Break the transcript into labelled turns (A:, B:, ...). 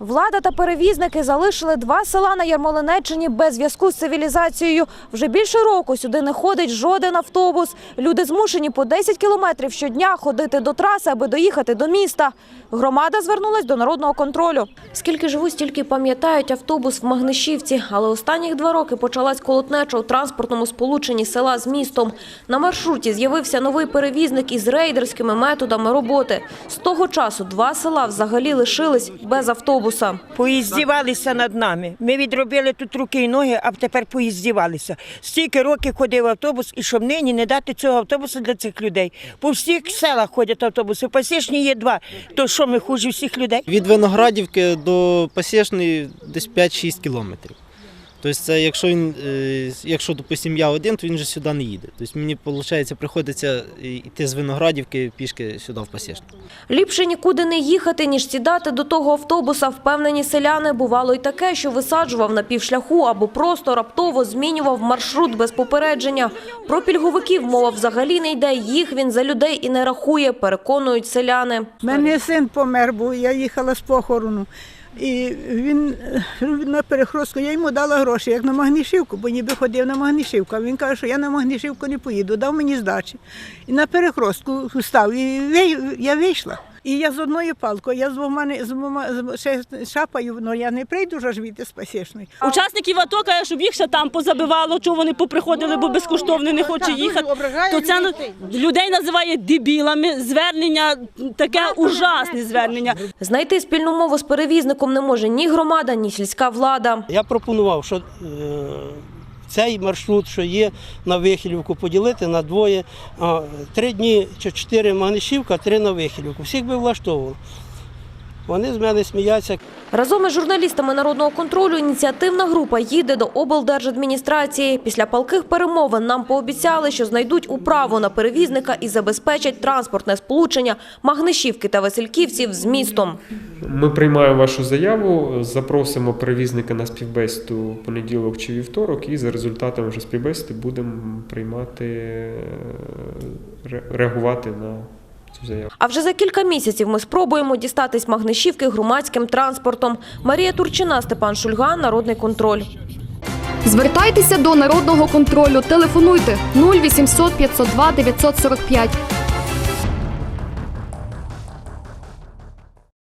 A: Влада та перевізники залишили два села на Ярмолинеччині без зв'язку з цивілізацією. Вже більше року сюди не ходить жоден автобус. Люди змушені по 10 кілометрів щодня ходити до траси, аби доїхати до міста. Громада звернулась до народного контролю. Скільки живуть, стільки пам'ятають автобус в Магнишівці. Але останніх два роки почалась колотнеча у транспортному сполученні села з містом. На маршруті з'явився новий перевізник із рейдерськими методами роботи. З того часу два села взагалі лишились без автобуса.
B: Поїздівалися над нами. Ми відробили тут руки і ноги, а тепер поїздівалися. Стільки років ходив автобус, і щоб нині не дати цього автобуса для цих людей. По всіх селах ходять автобуси. Пасічні є два. То що ми хуже всіх людей?
C: Від Виноградівки до Пасічної десь 5-6 кілометрів. Тобто, це якщо він, е, якщо, допустим, я один, то він вже сюди не їде. Тобто мені виходить, приходиться йти з Виноградівки пішки сюди в Пасєшну.
A: Ліпше нікуди не їхати, ніж сідати до того автобуса. Впевнені селяни бувало й таке, що висаджував на півшляху або просто раптово змінював маршрут без попередження. Про пільговиків мова взагалі не йде. Їх він за людей і не рахує, переконують селяни.
D: У мене син помер, бо я їхала з похорону. І він на перехростку, я йому дала гроші, як на Магнішівку, бо ніби ходив на Магнішівку. Він каже, що я на Магнішівку не поїду, дав мені здачі. І на перехростку став, і я вийшла. І я з одною палкою, я з двома, не- з двома з- ще шапаю, але я не прийду ж звідти з Пасєшної.
E: Учасників АТО каже, щоб їх ще там позабивало, чого вони поприходили, бо безкоштовно не хоче їхати. То це ну, людей називає дебілами. Звернення таке ужасне звернення.
A: Знайти спільну мову з перевізником не може ні громада, ні сільська влада.
F: Я пропонував, що е, цей маршрут, що є на вихилівку, поділити на двоє. Три дні чи чотири Магнишівка, три на вихилівку. Всіх би влаштовувало. Вони з мене сміються.
A: Разом із журналістами народного контролю ініціативна група їде до облдержадміністрації. Після палких перемовин нам пообіцяли, що знайдуть управу на перевізника і забезпечать транспортне сполучення Магнишівки та Васильківців з містом.
G: Ми приймаємо вашу заяву, запросимо перевізника на співбесіду понеділок чи вівторок, і за результатами вже співбесіди будемо приймати, е, реагувати на цю заяву.
A: А вже за кілька місяців ми спробуємо дістатись Магнишівки громадським транспортом. Марія Турчина, Степан Шульга, Народний контроль.
H: Звертайтеся до народного контролю. Телефонуйте 0800 502 945